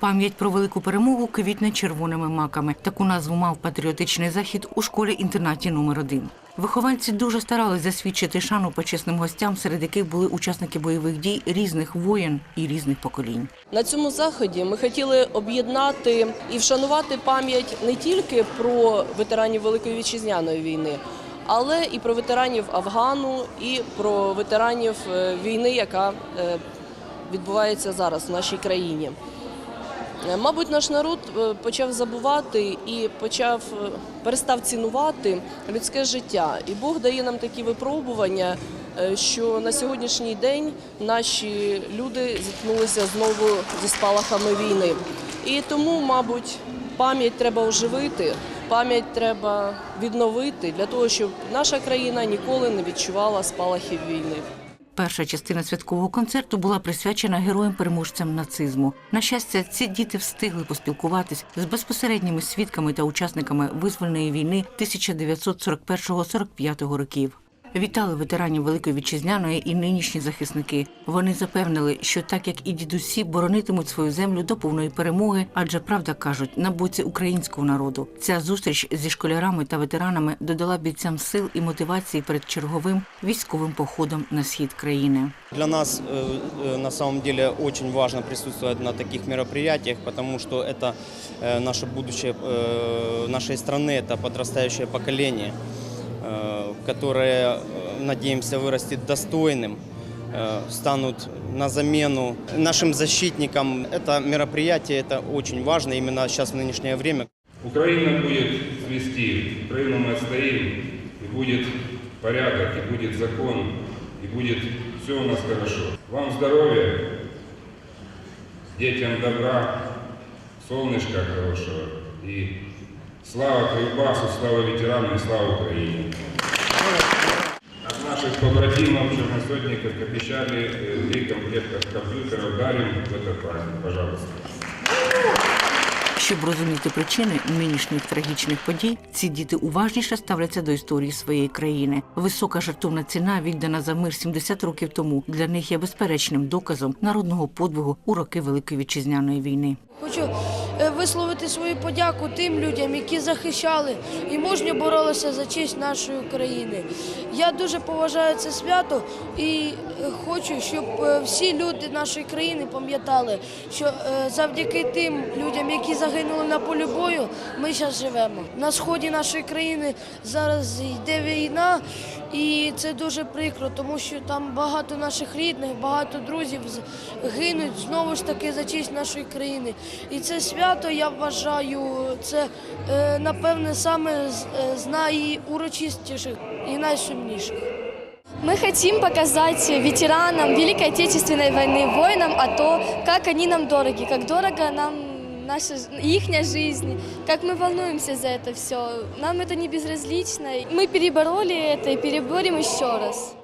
Пам'ять про велику перемогу квітне червоними маками. Таку назву мав патріотичний захід у школі-інтернаті номер 1 Вихованці дуже старались засвідчити шану почесним гостям, серед яких були учасники бойових дій різних воєн і різних поколінь. На цьому заході ми хотіли об'єднати і вшанувати пам'ять не тільки про ветеранів Великої вітчизняної війни, але і про ветеранів Афгану, і про ветеранів е, війни, яка е, відбувається зараз в нашій країні. Е, Мабуть, наш народ е, почав забувати і почав е, перестав цінувати людське життя. І Бог дає нам такі випробування, що на сьогоднішній день наші люди зіткнулися знову зі спалахами війни. І тому, мабуть, пам'ять треба оживити, пам'ять треба відновити для того, щоб наша країна ніколи не відчувала спалахів війни. Перша частина святкового концерту була присвячена героям-переможцям нацизму. На щастя, ці діти встигли поспілкуватись з безпосередніми свідками та учасниками визвольної війни 1941-45 років. Вітали ветеранів Великої вітчизняної і нинішні захисники. Вони запевнили, що так як і дідусі боронитимуть свою землю до повної перемоги, адже правда кажуть на боці українського народу. Ця зустріч зі школярами та ветеранами додала бійцям сил і мотивації перед черговим військовим походом на схід країни. Для нас э, э, на самом деле очень важно присутствовать на таких мероприятиях, потому что это э, наше будущее э, нашей страны, это подрастающее поколение, э, Которое, э, надеемся, вырастет достойным, э, станут на замену нашим защитникам. Это мероприятие, это очень важно именно сейчас в нынешнее время. Украина будет цвести, Украину мы отстоим, и будет порядок, и будет закон, и будет все у нас хорошо. Вам здоровья, детям добра, солнышка хорошего, и слава Кривбасу, слава ветеранам слава Украине. От наших побратимов, черносотников, обещали э, три комплекта компьютеров дарим в этот праздник. Пожалуйста. Щоб розуміти причини нинішніх трагічних подій, ці діти уважніше ставляться до історії своєї країни. Висока жертовна ціна, віддана за мир 70 років тому, для них є безперечним доказом народного подвигу у роки Великої вітчизняної війни. Хочу е, висловити свою подяку тим людям, які захищали і мужньо боролися за честь нашої країни. Я дуже поважаю це свято і хочу, щоб е, всі люди нашої країни пам'ятали, що е, завдяки тим людям, які загинули на полі бою, ми зараз живемо. На сході нашої країни зараз йде війна, і це дуже прикро, тому що там багато наших рідних, багато друзів гинуть знову ж таки за честь нашої країни. І це свято, я вважаю, це е, напевне саме е, з найурочистіших і найсумніших. Мы хотим показать ветеранам Великой Отечественной войны, воинам АТО, как они нам дороги, как дорого нам наша их жизнь, как мы волнуемся за это все. Нам это не безразлично. Мы перебороли это и переборем еще раз.